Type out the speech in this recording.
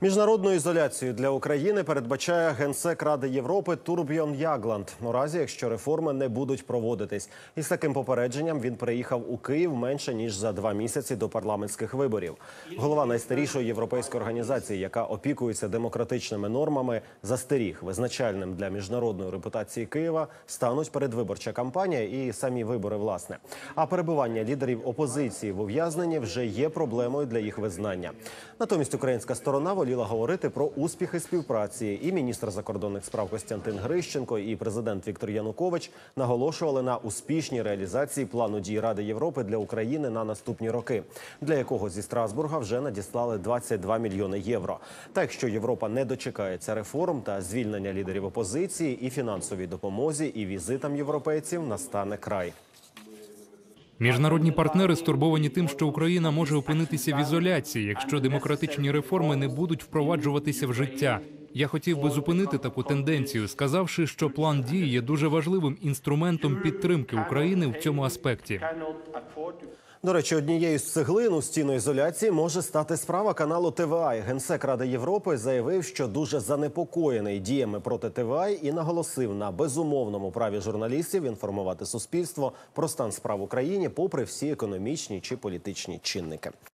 Міжнародну ізоляцію для України передбачає генсек Ради Європи Турбьон Ягланд. У разі, якщо реформи не будуть проводитись, із таким попередженням він приїхав у Київ менше ніж за два місяці до парламентських виборів. Голова найстарішої європейської організації, яка опікується демократичними нормами, застеріг визначальним для міжнародної репутації Києва стануть передвиборча кампанія і самі вибори. Власне, а перебування лідерів опозиції в ув'язненні вже є проблемою для їх визнання. Натомість українська сторона воліла говорити про успіхи співпраці. І міністр закордонних справ Костянтин Грищенко, і президент Віктор Янукович наголошували на успішній реалізації плану дій Ради Європи для України на наступні роки, для якого зі Страсбурга вже надіслали 22 мільйони євро. Та якщо Європа не дочекається реформ та звільнення лідерів опозиції, і фінансовій допомозі, і візитам європейців настане край. Міжнародні партнери стурбовані тим, що Україна може опинитися в ізоляції, якщо демократичні реформи не будуть впроваджуватися в життя. Я хотів би зупинити таку тенденцію, сказавши, що план дій є дуже важливим інструментом підтримки України в цьому аспекті. До речі, однією з цеглин у стіну ізоляції може стати справа каналу ТВА. Генсек Ради Європи заявив, що дуже занепокоєний діями проти ТВА і наголосив на безумовному праві журналістів інформувати суспільство про стан справ в Україні, попри всі економічні чи політичні чинники.